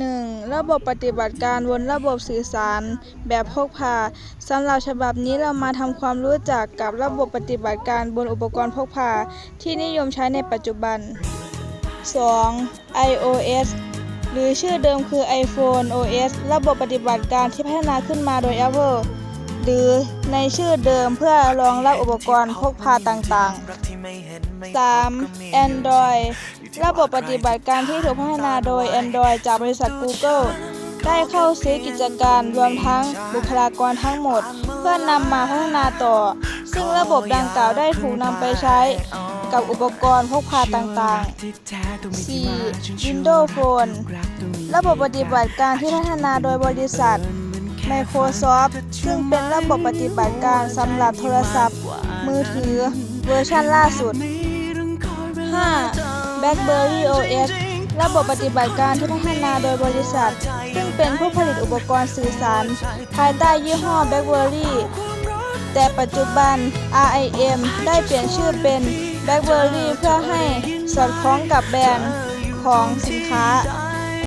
1. ระบบปฏิบัติการบนระบบสื่อสารแบบพกพาสำหรับฉบับนี้เรามาทำความรู้จักกับระบบปฏิบัติการบนอุปกรณ์พกพาที่นิยมใช้ในปัจจุบัน 2. iOS หรือชื่อเดิมคือ iPhone OS ระบบปฏิบัติการที่พัฒนาขึ้นมาโดย Apple หรือในชื่อเดิมเพื่อรองรับอุปกรณ์พกพาต่างๆ 3. Android ระบบปฏิบัติการที่ถูกพัฒนาโดย Android จากบริษัท Google ได้เข้าซื้อกิจการรวมทั้งบุคลากรทั้งหมด เพื่อนำมาพัฒนาต่อ ซึ่งระบบดังกล่าวได้ถูกนำไปใช้กับอุปกรณ์พกพาต่างๆ 4. Windows Phone ระบบปฏิบัติการที่พัฒนาโดยบริษัท Microsoft ซึ่งเป็นระบบปฏิบัติการสำหรับโทรศัพท์ มือถือเวอร์ชันล่าสุด 5. BlackBerry OS ระบบปฏิบัติการที่พัฒนาโดยบริษัท ซึ่งเป็นผู้ผลิตอุปกรณ์สื่อสาร ภายใต้ยี่ห้อ BlackBerry แต่ปัจจุบัน RIM ได้เปลี่ยนชื่อเป็น BlackBerry เพื่อให้สอดคล้องกับแบรนด์ของสินค้า